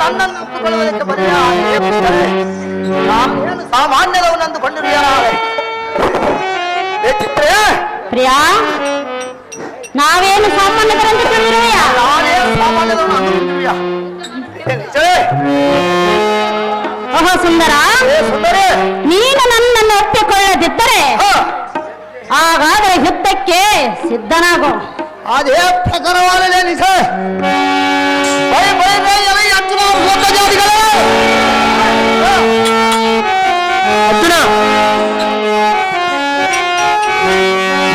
ನನ್ನನ್ನು ಒಪ್ಪಿಕೊಳ್ಳುವುದಕ್ಕೆ ಬರೆಯ ನಾನೇನು ಸಾಮಾನ್ಯದವನು ಅಂದುಕೊಂಡಿರುವೆಯ ಏ ಚಿತ್ರೇ ಪ್ರಿಯಾ ನಾವೇನು ಸಾಮಾನ್ಯದರಂತೆ ತಿಳಿದಿರುವೆಯಾ ನಾನೇನು ಸಾಮಾನ್ಯದವನು ಅಂದುಕೊಂಡಿರುವೆಯ ಏ ನಿಜವೇ? ಓಹೋ ಸುಂದರ ಏ ಸುಂದರಿ ನೀನು ನನ್ನನ್ನು ಒಪ್ಪಿಕೊಳ್ಳದಿದ್ದರೆ ಹ, ಹಾಗಾದರೆ ಯುದ್ಧಕ್ಕೆ ಸಿದ್ಧನಾಗು ಅದೇ ಪ್ರಕಾರವಾಗಲೇ ನಿಜ ಬೈ ಬೈ ಬೈ ಎಲೆ ಅರ್ಜುನ ಲೋಕ ಜಾತಿಗಳೇ ಅರ್ಜುನ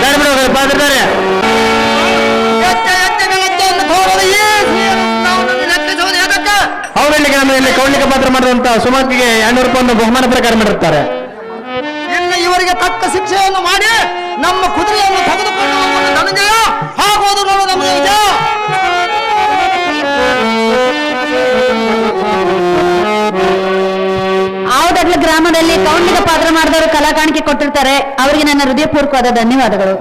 ಬೇಡ ಬಿಡು ಬಾದ್ರೆ ಅವರಲ್ಲಿ ಇಲ್ಲಿ ಪಾತ್ರ ಮಾಡಿದಂತ ಸುಮಂತಿಗೆ ಎರಡ್ನೂರು ರೂಪಾಯಿ ಒಂದು ಬಹುಮಾನ ಪ್ರಕಾರ ಮಾಡಿರ್ತಾರೆ. ಇನ್ನು ಇವರಿಗೆ ತಕ್ಕ ಶಿಕ್ಷೆಯನ್ನು ಮಾಡಿ ನಮ್ಮ ಕುದುರೆಯನ್ನು ತೆಗೆದುಕೊಂಡು ಧನಂಜಯ ನೋಡು ನಮಗೆ ವಿಜಯ ಆವುದಡ್ಲ ಗ್ರಾಮದಲ್ಲಿ ಕೌಂಡಿಗ ಪಾತ್ರ ಮಾಡಿದವರು ಕಲಾ ಕಾಣಿಕೆ ಕೊಟ್ಟಿರ್ತಾರೆ. ಅವರಿಗೆ ನನ್ನ ಹೃದಯಪೂರ್ವಕವಾದ ಧನ್ಯವಾದಗಳು.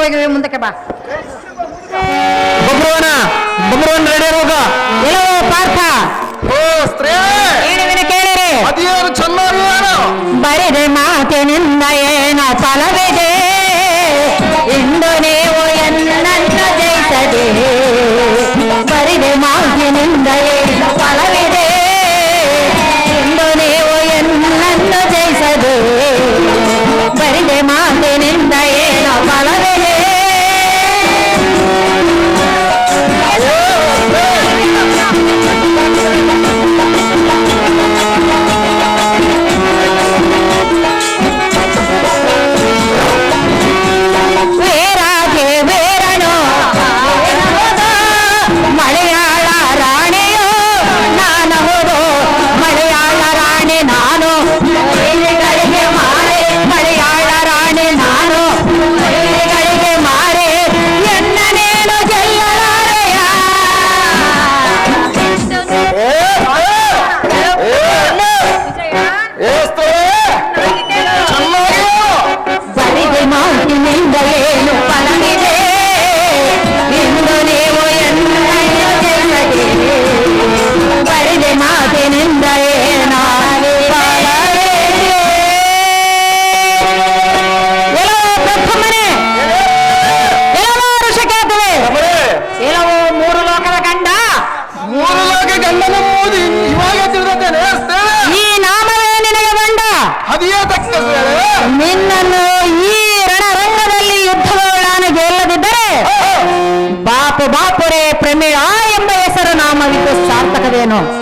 ಹೋಗಿವೆ ಮುಂದಕ್ಕೆ ಬಾ. ಬಬ್ರುವನ ಬಬ್ರುವನ್ ರೆಡಿ ಹೋಗ ಎಲವೋ ಪಾರ್ಥ? ಓ ಸ್ತ್ರೀ! ಏನುವಿನ ಕೇಳಿರಿ. ಅದೇನು ಚೆನ್ನಾಗಿ ಬರೆದೆ ಮಾತಿನಿಂದ ಏನ ಫಲವಿದೆ ಪ್ರಮೀಳ ಎಂಬ ಹೆಸರು ನಾಮವಿದ್ದು ಸಾರ್ಥಕವೇನು?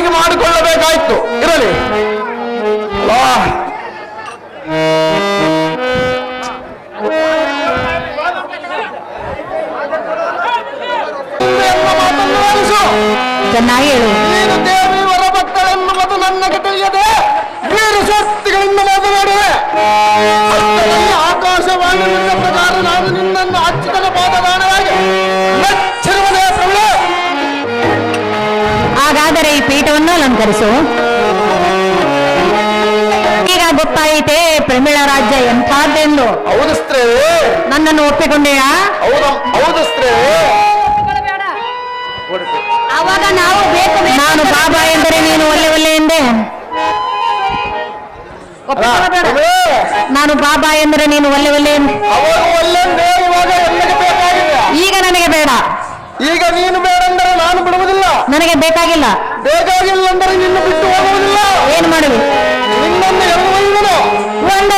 ಮನೆಯನ್ನಾಗಿ ಮಾಡಿಕೊಳ್ಳಬೇಕಾಯ್ತು. ಇರಲಿ. ಚೆನ್ನಾಗಿ ಹೇಳು. ಅಲಂಕರಿಸು ಈಗ ಗೊತ್ತಾಯಿತೆ ಪ್ರಮಿಳ ರಾಜ್ಯ ಎಂಥದ್ದೆಂದು ಹೌದು ಸ್ತ್ರೀ. ನನ್ನನ್ನು ಒಪ್ಪಿಕೊಂಡೆಯಾ? ಹೌದ ಹೌದು ಸ್ತ್ರೀ. ಅವಾಗ ನಾವು ಬೇಕು ನಾನು ಬಾಬಾ ಎಂದರೆ ನೀನು ಒಲ್ಲೆ ಒಲ್ಲೆ ಎಂದೆ? ಒಪ್ಪಿಕೊಳ್ಳಬೇಡ. ನಾನು ಬಾಬಾ ಎಂದರೆ ನೀನು ಒಲ್ಲೆ ಒಲ್ಲೆ ಈಗ ನನಗೆ ಬೇಡ. ಈಗ ನೀನು ಬೇಡಂದರೆ ನಾನು ಬಿಡುವುದಿಲ್ಲ. ನನಗೆ ಬೇಕಾಗಿಲ್ಲ. ಬೇಕಾಗಿಲ್ಲ ಅಂದರೆ ನಿನ್ನ ಬಿಟ್ಟು ಹೋಗುವುದಿಲ್ಲ. ಏನು ಮಾಡುವೆ? ನಿನ್ನನ್ನು ಎರಡು ಒಂದು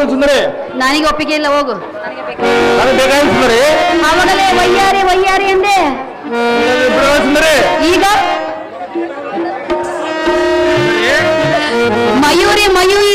ಹೋಗು ಸುಂದರಿ ನನಗೆ ಒಪ್ಪಿಗೆ ಇಲ್ಲ ಹೋಗು. ನನಗೆ ಸುಂದರಿ ವಯ್ಯಾರಿ ವಯ್ಯಾರಿ ಎಂದೆ ಸುಂದರಿ ಈಗ? ಮಯೂರಿ ಮಯೂರಿ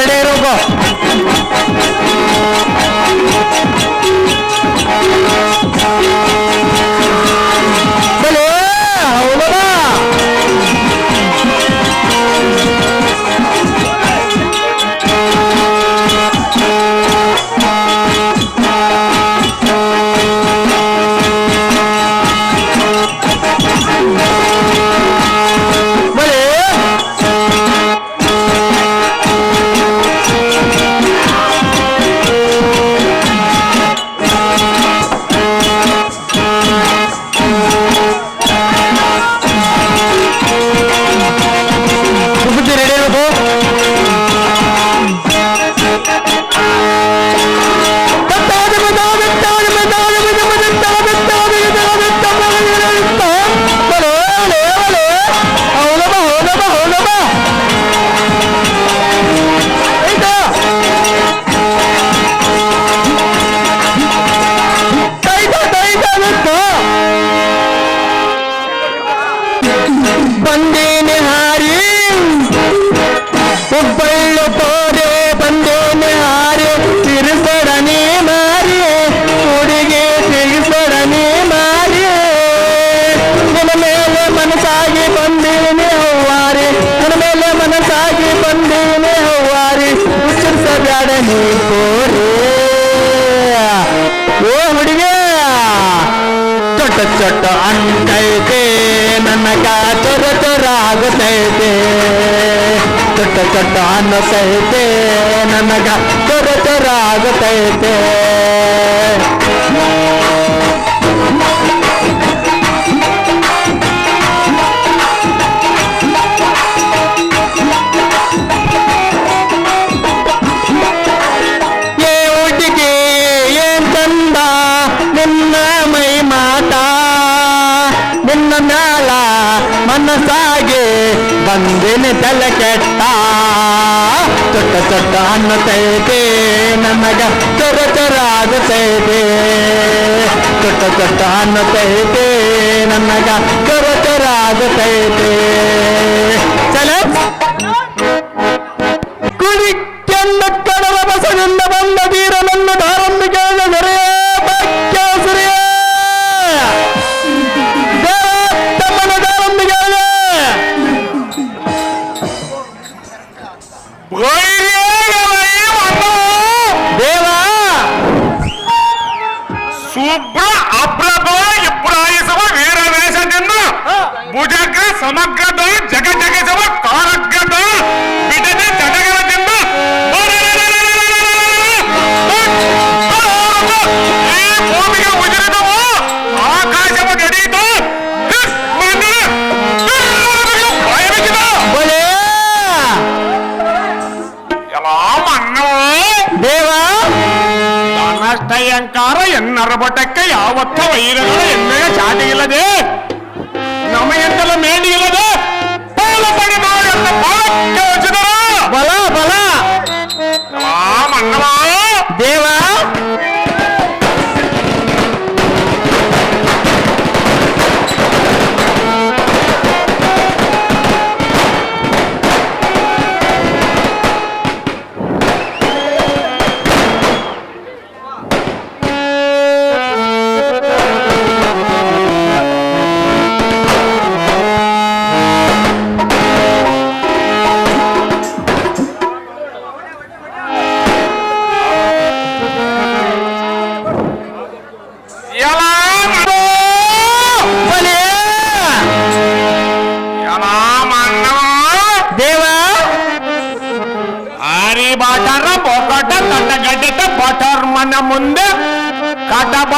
ರೆಡಿ ಇರೋಕು ಕಟ್ಟ ಅನ್ನತೈತೆ ನನಗ ಕೊರತರ ಮನಸಾಗೆ ಬಂದಿನ ತಲೆ ಕೆಟ್ಟ ಕಾಣುತ್ತೈತೆ ನಮಗ ಕೊರತರಾಗುತ್ತೈತೆ ಕೊಟ್ಟ ಕೊಟ್ಟ ಅನ್ನುತ್ತೈತೆ ನಮಗ ಕೊರತರಾಗುತ್ತೈತೆ ಚಲೋ 我高伟了。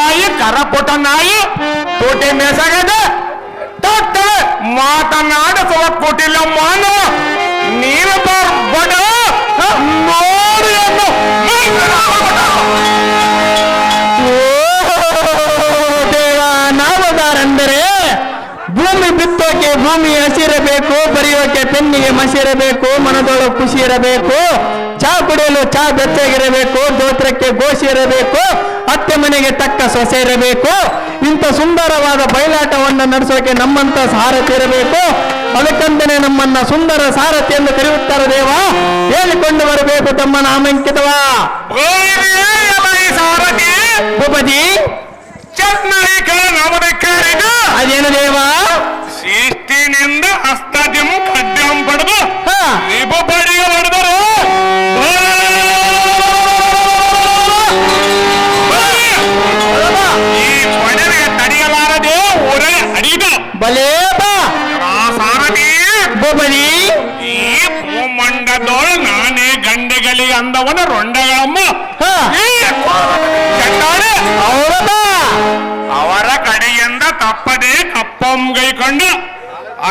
ಕಟಬಾಯಿ ಕರಪುಟ ನಾಯಿ ತೋಟೆ ಮೇಸಾಗದ. ತೊಟ್ಟ ಮಾತನಾಡಿಸುವ ಕೊಟ್ಟಿಲ್ಲ ಮಾನವ ನೀನು ಬಡ ನೋಡಿ ನಾವದಾರೆಂದರೆ ಭೂಮಿ ಬಿತ್ತೋಕೆ ಭೂಮಿ ಹಸಿರಬೇಕು, ಬರೆಯೋಕೆ ಪೆನ್ನಿಗೆ ಮಸಿರಬೇಕು, ಮನದೊಳಗೆ ಖುಷಿ ಇರಬೇಕು, ಚಾ ಕುಡಿಯಲು ಚಾ ಬೆಚ್ಚಗಿರಬೇಕು, ಗೋತ್ರಕ್ಕೆ ಗೋಶಿ ಇರಬೇಕು ಅತ್ತೆ ಮನೆಗೆ ತಕ್ಕ ಸೊಸೆ ಇರಬೇಕು. ಇಂಥ ಸುಂದರವಾದ ಬಯಲಾಟವನ್ನು ನಡೆಸೋಕೆ ನಮ್ಮಂತ ಸಾರಥಿ ಇರಬೇಕು. ಅದಕ್ಕಂತನೇ ನಮ್ಮನ್ನ ಸುಂದರ ಸಾರಥಿ ಎಂದು ಕರೆಯುತ್ತಾರೆ ದೇವ. ಹೇಳಿಕೊಂಡು ಬರಬೇಕು ತಮ್ಮ ನಾಮಾಂಕಿತವಾ ಭೂಪತಿ, ಅದೇನು ದೇವ? ಶಿಸ್ತಿನಿಂದ ಹಸ್ತದಿಂ ಖಡ್ಗಂ ಪಡೆದು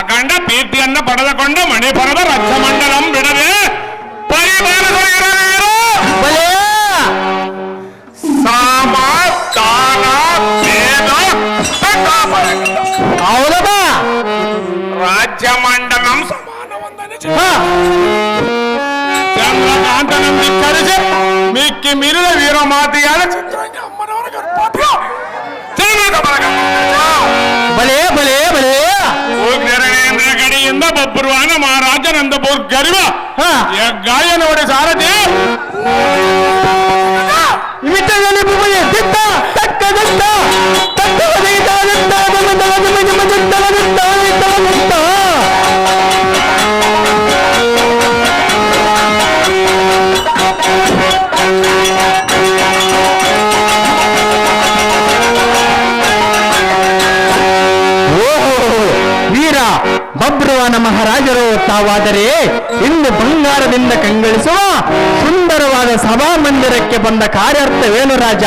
అఖండ పీర్తియన్న పడదకొండ మణిపరద రక్షమండలం విడవే. రాజ్యమండలం చంద్రకాంతనం కలిసి మీకు మీరు వీరమాతి ಪೂರ್ವಾನ ಮಹಾರಾಜನಂದಪುರ್ ಗರಿವ ಗಾಯನವಡ ಸಾರಥಿ ಇಮಿಟದಲ್ಲಿ ಭೂಮಿಯ ದಿತ್ತ ತಕ್ಕ ದಿತ್ತ ತಕ್ಕ ದಿತ್ತ ದಿತ್ತ ದಿತ್ತ ದಿತ್ತ ದಿತ್ತ ದಿತ್ತ ದಿತ್ತ ಯಜಮಾನ ಮಹಾರಾಜರು ತಾವಾದರೆ ಇಂದು ಬಂಗಾರದಿಂದ ಕಂಗಳಿಸುವ ಸುಂದರವಾದ ಸಭಾ ಮಂದಿರಕ್ಕೆ ಬಂದ ಕಾರ್ಯಾರ್ಥವೇನು ರಾಜ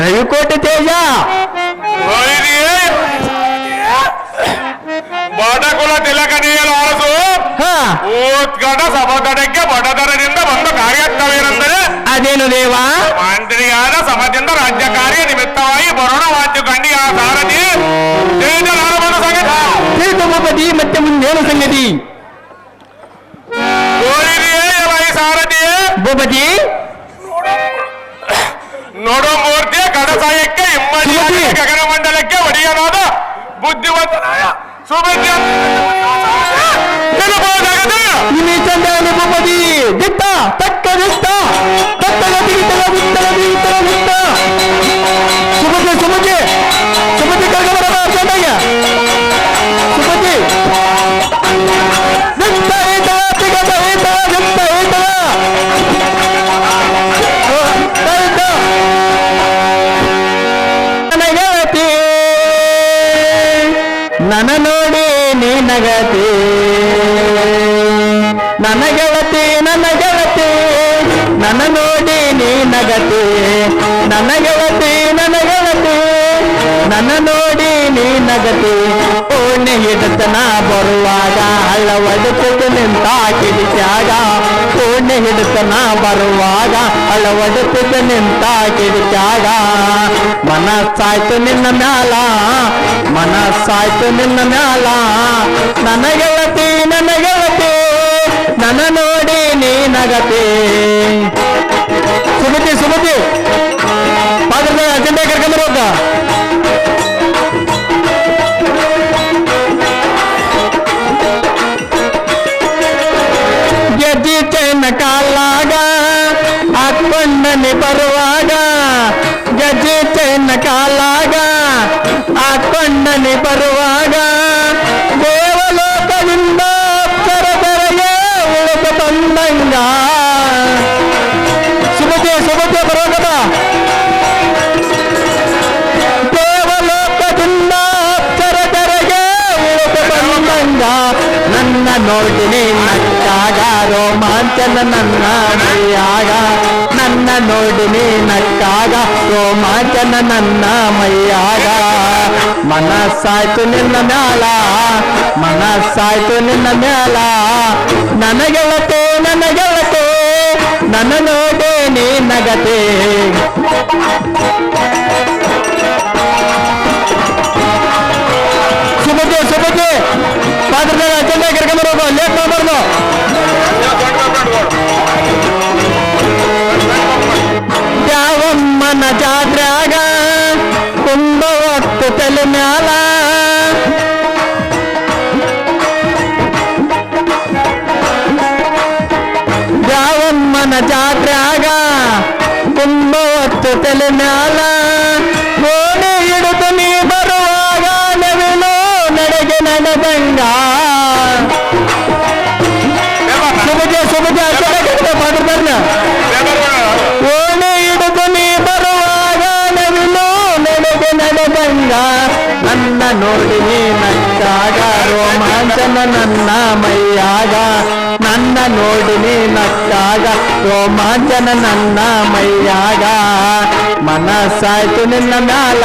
ರವಿಕೋಟೆ ತೇಜ ಹೋಯಿರಿಯೇ ಬಡಕುಲ ತಿಲಕನಿಯಲು ಅರಸು ಹಾ ಉತ್ಕಟ ಸಭಾಕಟಕ್ಕೆ ಬಡತನದಿಂದ ಬಂದ ಕಾರ್ಯಕ್ಕವೇನೆಂದರೆ ಅದೇನು ದೇವ ಮಂತ್ರಿಯಾದ ಸಮದಿಂದ ರಾಜ್ಯ ಕಾರ್ಯ ನಿಮಿತ್ತವಾಗಿ ಬರೋಣ ವಾದ್ಯ ಕಂಡಿ ಆ ಸಾರಥಿ ತೇಜಲಾರವನ ಸಂಗತ ತೀರ್ಥಭೂಪತಿ ಮತ್ತೆ ಮುಂದೇನು ಸಂಗತಿ? ಭೂಪತಿ ನೋಡೋ ಮೂರ್ತಿಯ ಕಡಸಾಯಕ್ಕೆ ಇಮ್ಮಡಿ ಸುಮತಿ. ಗಗನ ಮಂಡಲಕ್ಕೆ ಒಡೆಯನಾದ ಬುದ್ಧಿವಂತನಾಯ ಚಂದ್ರನ ಭೂಪತಿ ದಿಟ್ಟ ತಕ್ಕ ದಿಟ್ಟ ದಿಗಿತಗ ದಿಟ್ಟಗ ದಿಗಿತಗ ದಿಟ್ಟ ಸುಮತಿ ಸುಮತಿ. ಸುಮತಿ ಕರ್ಕ ಬರಬ ನನ ನೋಡಿ ನೀ ನಗತಿ, ನನ್ನ ಗೆಳತಿ ನನ್ನ ಗೆಳತಿ ನನ್ನ ನೋಡಿ ನೀ ನಗತಿ, ನನ್ನ ಗೆಳತಿ ನನ್ನ ಗೆಳತಿ ನನ್ನ ನೋಡಿ ನೀ ಓಣಿ ಹಿಡತನ ಬರುವಾಗ ಹಳ್ಳ ಒಡತಿಗೆ ನಿಂತ ಕಿಡಿಸ್ಯಾಗ ಓಣಿ ಹಿಡತನ ಬರುವಾಗ ಹಳ್ಳ ಒಡತಿಗೆ ನಿಂತ ಕಿಡಿಸ್ಯಾಗ ಮನಸ್ಸಾಯ್ತು ನಿನ್ನ ಮ್ಯಾಲ, ಮನಸ್ಸಾಯ್ತು ನಿನ್ನ ಮ್ಯಾಲ. ನನ್ನ ಗೆಳತಿ ನನ್ನ ನೋಡಿ ನೀ ನಗತಿ. ಸುಮತಿ ಸುಮತಿ. ಪಾತ್ರದ ಅಜೆಂಡ ಕರ್ಕೊಂಬರೋಗ కాల్లాగా ఆ కొండని పరువాగా గజ చెన్న కాల్లాగా ఆ కొండని పరువాగా ರೋಮಾಂಚನ ನನ್ನ ಮೈಯಾಗ ನನ್ನ ನೋಡಿನಿ ನಕ್ಕಾಗ ರೋಮಾಂಚನ ನನ್ನ ಮೈಯಾಗ. ಮನಸ್ಸಾಯ್ತು ನಿನ್ನ ಮ್ಯಾಲ, ಮನಸ್ಸಾಯ್ತು ನಿನ್ನ ಮ್ಯಾಲ. ನನಗೆಳತೆ ನನ್ನ ಗೆಳತೆ ನನ್ನ ನೋಡಿ ನೀ ನಗತೆ ನನ್ನ ಮೈಯಾಗ ನನ್ನ ನೋಡಿ ನೀ ನಕ್ಕಾಗ ರೋಮಾಂಚನ ನನ್ನ ಮೈಯಾಗ ಮನಸ್ಸಾಯ್ತು ನಿನ್ನ ಮ್ಯಾಲ,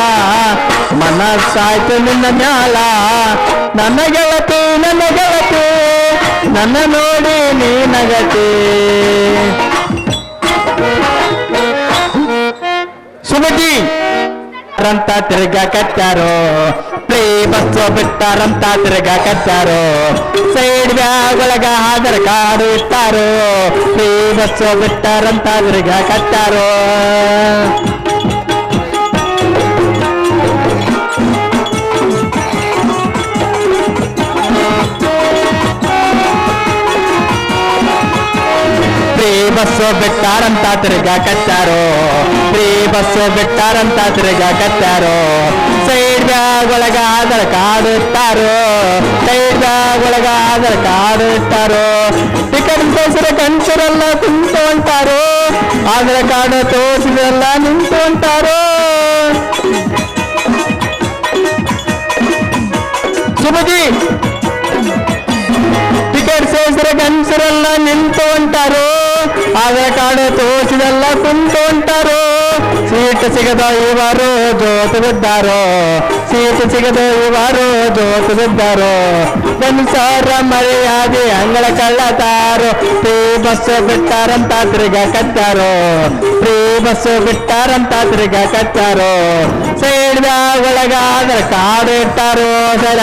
ಮನಸ್ಸಾಯ್ತು ನಿನ್ನ ಮ್ಯಾಲ. ನನ್ನ ಗೆಳತಿ ನನ್ನ ಗೆಳತಿ, ನನ್ನ ನೋಡಿ ನೀ ನಗತಿ ಸುಮತಿ ರಂತ ತಿರ್ಗ ಪ್ಲೇ ಬಸ್ಸು ಬಿಟ್ಟಾರಂತ ತಿರ್ಗ ಕಚ್ಚಾರೋ ಸೈಡ್ ಬ್ಯಾಗ್ ಒಳಗ ಆಧಾರ್ ಕಾರ್ಡು ಇಟ್ಟಾರೋ ಪ್ಲೇ ಬಸ್ಸು ಬಿಟ್ಟಾರಂತ ತಿರ್ಗ ಕಚ್ಚಾರೋ ಫ್ರೀ ಬಸ್ಸು ಬಿಟ್ಟಾರಂತ ತಿರ್ಗ ಕಚ್ಚಾರೋ ಫ್ರೀ ಬಸ್ಸು ಬಿಟ್ಟಾರಂತ ತಿರ್ಗ ಕಚ್ಚಾರೋ ಸೈಡ್ ಬ್ಯಾಗ್ ಒಳಗ ಆಧಾರ್ ಕಾರ್ಡ್ ಇಟ್ಟಾರೋ ಸೈಡ್ ಬ್ಯಾಗ್ ಒಳಗ ಆಧಾರ್ ಕಾರ್ಡ್ ಇಟ್ಟಾರೋ ಟಿಕೆಟ್ ತೋರಿಸಿದ್ರೆ ಕಣ್ಸರೆಲ್ಲ ಕುಂತು ಅಂತಾರೋ ಆಧಾರ್ ಕಾರ್ಡ್ ತೋರಿಸಿದ್ರೆಲ್ಲ ನಿಂತು ಅಂತಾರೋ ಸುಮತಿ ಸೇಸರ ಗಂಡಸರೆಲ್ಲ ನಿಂತು ಹೊಂಟಾರು ಆಧಾರ್ ಕಾರ್ಡ್ ತೋರಿಸಿದೆಲ್ಲ ಕುಂತು ಹೊಂಟಾರು ಸೀಟ್ ಸಿಗದ ಇವರು ಜೋತು ಬಿದ್ದಾರೋ ಸೀಟ್ ಸಿಗದ ಇವರು ಜೋತು ಬಿದ್ದಾರೋ ಗಂಡಸರ ಮರೆಯಾದಿ ಅಂಗಳ ಕಳ್ಳತಾರು? ಫ್ರೀ ಬಸ್ ಬಿಟ್ಟಾರಂತ ತಿರ್ಗ ಕತ್ತಾರೋ ಫ್ರೀ ಬಸ್ ಬಿಟ್ಟಾರಂತ ತಿರ್ಗ ಕತ್ತಾರೋ ಸೈಡ್ ಒಳಗಾದ್ರೆ ಕಾಡು ಇಟ್ಟಾರೋ? ಸರ